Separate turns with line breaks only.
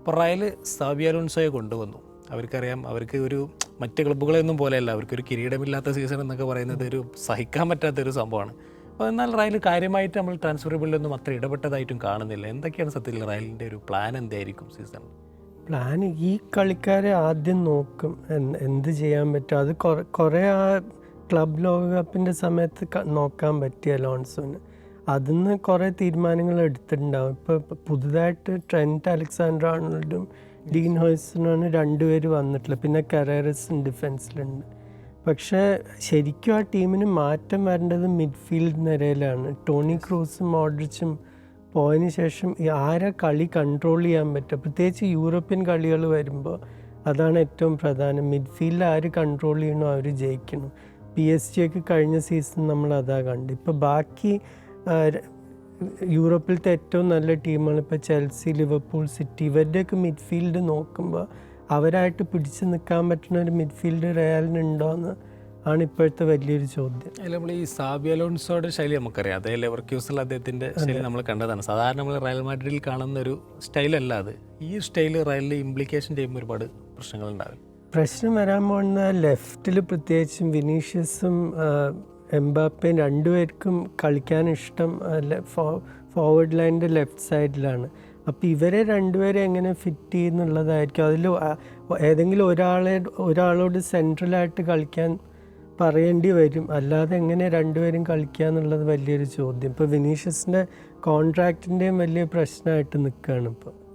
ഇപ്പോൾ റയൽ സാബിയാലോൺസോയെ കൊണ്ടുവന്നു. അവർക്കറിയാം അവർക്ക് ഒരു മറ്റ് ക്ലബ്ബുകളെയൊന്നും പോലെയല്ല അവർക്കൊരു കിരീടമില്ലാത്ത സീസൺ എന്നൊക്കെ പറയുന്നത് ഒരു സഹിക്കാൻ പറ്റാത്തൊരു സംഭവമാണ്. അപ്പോൾ എന്നാൽ റയൽ കാര്യമായിട്ട് നമ്മൾ ട്രാൻസ്ഫർ ബില്ലൊന്നും അത്ര ഇടപെട്ടതായിട്ടും കാണുന്നില്ല. എന്തൊക്കെയാണ് സത്യത്തിൽ റയലിന്റെ ഒരു പ്ലാൻ എന്തായിരിക്കും സീസൺ
പ്ലാൻ ഈ കളിക്കാരെ ആദ്യം നോക്കും. എന്ത് ചെയ്യാൻ പറ്റും? അത് കുറെ ആ ക്ലബ് ലോകകപ്പിന്റെ സമയത്ത് നോക്കാൻ പറ്റിയ പറ്റി അലോൺസോന് അതിന്ന് കുറേ തീരുമാനങ്ങൾ എടുത്തിട്ടുണ്ടാവും ഇപ്പോൾ പുതുതായിട്ട് ട്രെന്റ് അലക്സാണ്ടർ ആണോൾഡും ഡീൻ ഹോയ്സണാണ് രണ്ടുപേര് വന്നിട്ടുള്ളത്. പിന്നെ കരേറസും ഡിഫൻസിലുണ്ട് പക്ഷേ ശരിക്കും ആ ടീമിന് മാറ്റം വരേണ്ടത് മിഡ്ഫീൽഡ് നിരയിലാണ്. ടോണി ക്രൂസും മോഡ്രിച്ചും പോയതിന് ശേഷം ആരെ കളി കൺട്രോൾ ചെയ്യാൻ പറ്റുക? പ്രത്യേകിച്ച് യൂറോപ്യൻ കളികൾ വരുമ്പോൾ അതാണ് ഏറ്റവും പ്രധാനം. മിഡ്ഫീൽഡിൽ ആര് കൺട്രോൾ ചെയ്യണോ അവർ ജയിക്കണം. പി എസ് ജി ഒക്കെ കഴിഞ്ഞ സീസൺ നമ്മൾ അതാ കണ്ടു ഇപ്പോൾ ബാക്കി യൂറോപ്പിലത്തെ ഏറ്റവും നല്ല ടീമാണ് ഇപ്പോൾ ചെൽസി ലിവർപൂൾ സിറ്റി. ഇവരുടെയൊക്കെ മിഡ്ഫീൽഡ് നോക്കുമ്പോൾ അവരായിട്ട് പിടിച്ചു നിൽക്കാൻ പറ്റുന്ന ഒരു മിഡ്ഫീൽഡ് റയലിനുണ്ടോ എന്ന് ആണ് ഇപ്പോഴത്തെ വലിയൊരു ചോദ്യം.
അല്ല നമ്മൾ ഈ സാബി അലോൺസോയുടെ ശൈലി നമുക്കറിയാം. അതേ ലെവർക്യൂസിൽ അദ്ദേഹത്തിന്റെ ശൈലി നമ്മൾ കണ്ടതാണ്. സാധാരണ നമ്മൾ റയൽ മാഡ്രിഡിൽ കാണുന്ന ഒരു സ്റ്റൈലല്ല അത്. ഈ സ്റ്റൈൽ റയലിൽ ഇംപ്ലിക്കേഷൻ ചെയ്യുമ്പോൾ ഒരുപാട് പ്രശ്നങ്ങളുണ്ടാകും
പ്രശ്നം വരാൻ പോകുന്ന ലെഫ്റ്റിൽ പ്രത്യേകിച്ചും വിനീഷ്യസും എംബാപ്പയും രണ്ടുപേർക്കും കളിക്കാൻ ഇഷ്ടം ഫോർവേഡ് ലൈനിന്റെ ലെഫ്റ്റ് സൈഡിലാണ് അപ്പോൾ ഇവരെ രണ്ടുപേരെ എങ്ങനെ ഫിറ്റ് ചെയ്യുന്നുള്ളതായിരിക്കും. അതിൽ ഏതെങ്കിലും ഒരാളെ ഒരാളോട് സെൻട്രലായിട്ട് കളിക്കാൻ പറയേണ്ടി വരും. അല്ലാതെ എങ്ങനെ രണ്ടുപേരും കളിക്കുക എന്നുള്ളത് വലിയൊരു ചോദ്യം. ഇപ്പോൾ വിനീഷ്യസിന്റെ കോൺട്രാക്റ്റിന്റെയും വലിയ പ്രശ്നമായിട്ട് നിൽക്കുകയാണ് ഇപ്പോൾ